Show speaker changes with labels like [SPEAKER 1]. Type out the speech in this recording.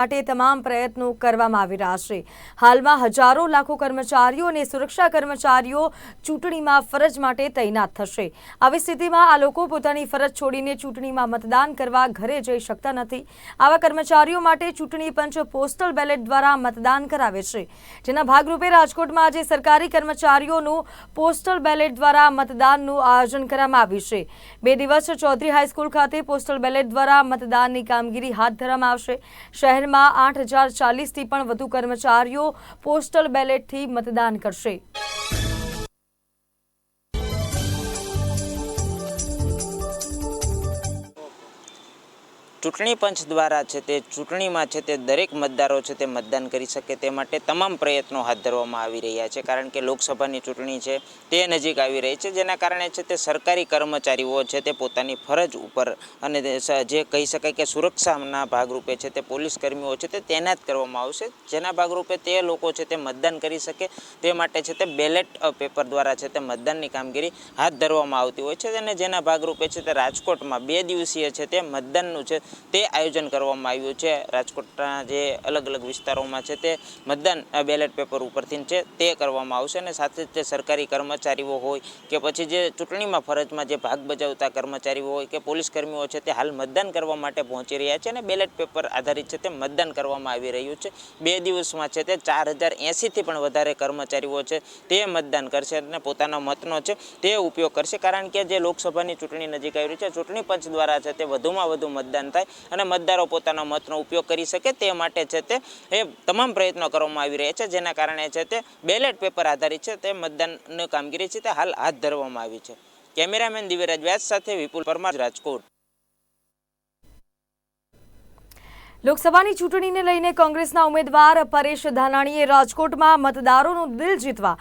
[SPEAKER 1] માટે તમામ પ્રયત્નો કરવામાં આવી રહ્યા છે. હાલમાં હજારો લાખો કર્મચારીઓ અને સુરક્ષા કર્મચારીઓ ચૂંટણીમાં ફરજ માટે તૈનાત થશે. આવી સ્થિતિમાં આ લોકો પોતાની ફરજ છોડીને ચૂંટણીમાં મતદાન કરવા ઘરે જઈ શકતા નથી. આવા કર્મચારીઓ માટે ચૂંટણી પંચ પોસ્ટલ બેલેટ દ્વારા મતદાન કરાવે છે. જેના ભાગરૂપે રાજકોટમાં આજે સરકારી કર્મચારીઓનું પોસ્ટલ બેલેટ દ્વારા મતદાનનું આયોજન કરવામાં આવ્યું છે. બે દિવસ ચૌધરી હાઈસ્કૂલ ખાતે પોસ્ટલ બેલેટ દ્વારા મતદાનની કામગીરી હાથ ધરવામાં આવશે. શહેરમાં આઠ હજાર ચાલીસથી પણ વધુ કર્મચારીઓ પોસ્ટલ બેલેટથી મતદાન કરશે.
[SPEAKER 2] ચૂંટણી પંચ દ્વારા છે તે ચૂંટણીમાં છે તે દરેક મતદારો છે તે મતદાન કરી શકે તે માટે તમામ પ્રયત્નો હાથ ધરવામાં આવી રહ્યા છે કારણ કે લોકસભાની ચૂંટણી છે તે નજીક આવી રહી છે જેના કારણે છે તે સરકારી કર્મચારીઓ છે તે પોતાની ફરજ ઉપર અને જે કહી શકાય કે સુરક્ષાના ભાગરૂપે છે તે પોલીસ કર્મીઓ છે તે તૈનાત કરવામાં આવશે જેના ભાગરૂપે તે લોકો છે તે મતદાન કરી શકે તે માટે છે તે બેલેટ પેપર દ્વારા છે તે મતદાનની કામગીરી હાથ ધરવામાં આવતી હોય છે અને જેના ભાગરૂપે છે તે રાજકોટમાં બે દિવસીય છે તે મતદાનનું છે તે આયોજન કરવામાં આવ્યું છે. રાજકોટના જે અલગ અલગ વિસ્તારોમાં છે તે મતદાન બેલેટ પેપર ઉપરથી છે તે કરવામાં આવશે અને સાથે જ સરકારી કર્મચારીઓ હોય કે પછી જે ચૂંટણીમાં ફરજમાં જે ભાગ બજાવતા કર્મચારીઓ હોય કે પોલીસ કર્મીઓ છે તે હાલ મતદાન કરવા માટે પહોંચી રહ્યા છે અને બેલેટ પેપર આધારિત છે તે મતદાન કરવામાં આવી રહ્યું છે. બે દિવસમાં છે તે ચાર હજાર એંસીથી પણ વધારે કર્મચારીઓ છે તે મતદાન કરશે અને પોતાના મતનો છે તે ઉપયોગ કરશે. કારણ કે જે લોકસભાની ચૂંટણી નજીક આવી રહી છે, ચૂંટણી પંચ દ્વારા છે તે વધુમાં વધુ મતદાન થાય અને મતદારો પોતાના મતનો ઉપયોગ કરી શકે તે માટે છે તે એ તમામ પ્રયત્નો કરવામાં આવી રહ્યા છે, જેના કારણે છે તે બેલેટ પેપર આધારિત છે તે મતદાનની કામગીરી છે તે હાલ હાથ ધરવામાં આવી છે. કેમેરામેન દિવ્યરાજ વ્યાસ સાથે વિપુલ પરમાર, રાજકોટ.
[SPEAKER 1] લોકસભાની ચૂંટણીને લઈને કોંગ્રેસના ઉમેદવાર પરેશ ધાનાણીએ રાજકોટમાં મતદારોનું દિલ જીતવા